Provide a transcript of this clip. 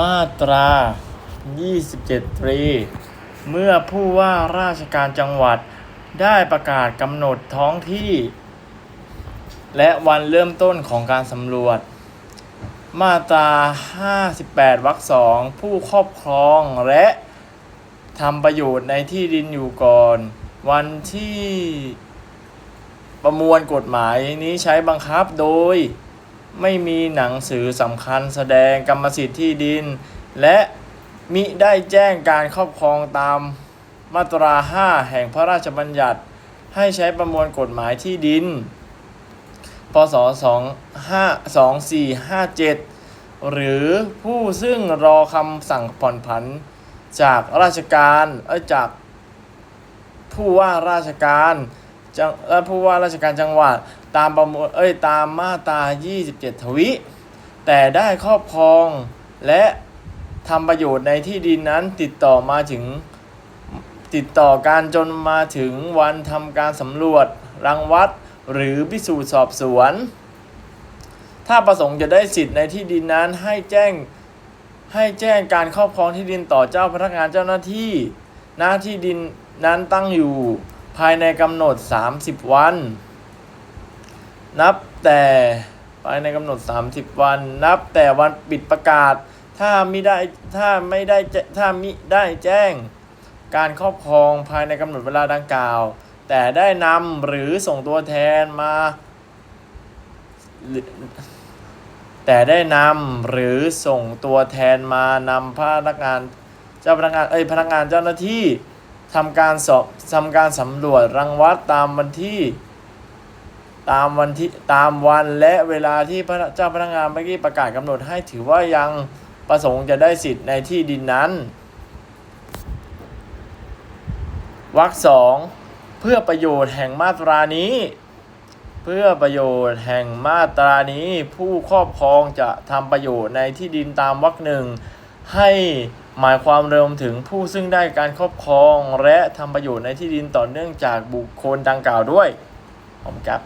มาตรา 27 ตรี เมื่อผู้ว่าราชการจังหวัดได้ประกาศกำหนดท้องที่ และวันเริ่มต้นของการสำรวจ มาตรา 58 วรรคสองผู้ครอบครองและทำประโยชน์ในที่ดินอยู่ก่อน วันที่ประมวลกฎหมายนี้ใช้บังคับโดย ไม่มีหนังสือสำคัญแสดงกรรมสิทธิ์ที่ดิน และมิได้แจ้งการครอบครองตามมาตรา 5 แห่งพระราชบัญญัติ ให้ใช้ประมวลกฎหมายที่ดิน พศ2 5 2457 หรือผู้ซึ่งรอคำสั่งผ่อนผันจากราชการเอ้จากผู้ว่าราชการ จังและผู้ว่าราชการจังหวัดตามประมวลเอ้ยตามมาตรา 27 ทวิ แต่ได้ครอบครองและทำประโยชน์ในที่ดินนั้นติดต่อมาถึงติดต่อการจนมาถึงวันทำการสำรวจรังวัด หรือพิสูจน์สอบสวน ถ้าประสงค์จะได้สิทธิ์ในที่ดินนั้นให้แจ้งให้แจ้งการครอบครองที่ดินต่อเจ้าพนักงานเจ้าหน้าที่หน้าที่ดินนั้นตั้งอยู่ ภายในกำหนด 30 วัน นับแต่ภายในกำหนด 30 วัน นับแต่วันปิดประกาศ ถ้ามิได้ถ้าไม่ได้แจ้ถ้ามิได้แจ้ง การครอบครองภายในกำหนดเวลาดังกล่าว แต่ได้นำหรือส่งตัวแทนมา แต่ได้นำหรือส่งตัวแทนมานำพนักงานเจ้าพนักงานเอ้ยพนักงานเจ้าหน้าที่ ทำการสอบทำการสำรวจรังวัดตามวันที่ตามวันที่ตามวันและเวลาที่พระเจ้าพนักงานเมื่อกี้ประกาศกำหนดให้ถือว่ายังประสงค์จะได้สิทธิ์ในที่ดินนั้นวรรคสองเพื่อประโยชน์แห่งมาตรานี้ เพื่อประโยชน์แห่งมาตรานี้ ผู้ครอบครองจะทำประโยชน์ในที่ดินตามวรรคหนึ่งให้ หมายความรวมถึงผู้ซึ่งได้การครอบครอง และทำประโยชน์ในที่ดินต่อเนื่องจากบุคคลดังกล่าวด้วยผมครับ